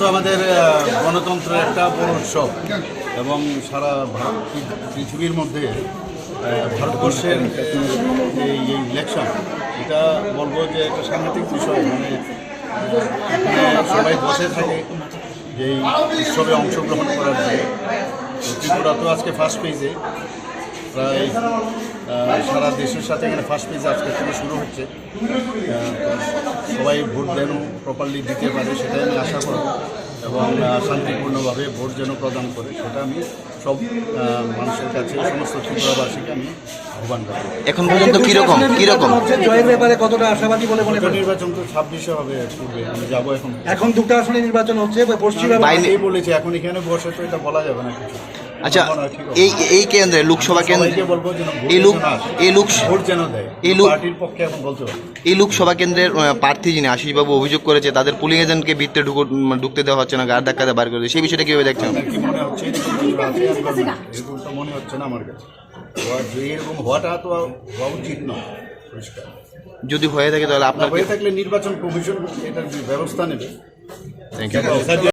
তো আমাদের গণতন্ত্রের একটা বড় উৎসব এবং সারা ভারত, পৃথিবীর মধ্যে ভারতবর্ষের এই ইলেকশন এটা বলব যে একটা সাংঘাতিক বিষয়। মানে সবাই বসে থাকে, যে উৎসবে অংশগ্রহণ করার জন্য। ত্রিপুরা তো আজকে ফার্স্ট পেজে প্রায় সারা দেশের সাথে এখানে ফার্স্ট পেজ আজকে থেকে শুরু হচ্ছে। সবাই ভোট যেন প্রপারলি দিতে পারে, সেটাই আমি আশা করব এবং শান্তিপূর্ণভাবে ভোট যেন প্রদান করে, সেটা আমি সব মানুষের কাছে সমস্ত ত্রিপুরাবাসীকে আমি আহ্বান করব এখন পর্যন্ত কীরকম কীরকম? হচ্ছে জয়ের ব্যাপারে কতটা আশাবাদী বলে মনে নির্বাচন তো ছাব্বিশে হবে পূর্বে আমি যাব এখন। এখন দুটো আসনে নির্বাচন হচ্ছে পশ্চিম বলেছি এখন এখানে বসে তো এটা বলা যাবে না কিছু। আচ্ছা। এই এই কেন্দ্রে লোকসভা কেন্দ্রে এই লোক এই লোক ভোট যেন দেয়। এই লোক- পার্টির পক্ষে এখন বলতে এই লোকসভা কেন্দ্রের প্রার্থী যিনি আশিসবাবু অভিযোগ করেছে তাদের পুলিং এজেন্টকে ভিতরে ঢুকো ঢুকতে দেওয়া হচ্ছে না গাড় ধাক্কাতে বার করে। সেই বিষয়টা কীভাবে দেখছেন? মনে হচ্ছে এরকম না। এরকম মনে হচ্ছে না আমার কাছে। এরকম হওয়াটা তো হওয়া উচিত নয়। পরিষ্কার। যদি হয়ে থাকে তাহলে আপনার হয়ে থাকলে নির্বাচন কমিশন এটার ব্যবস্থা নেবে। Thank you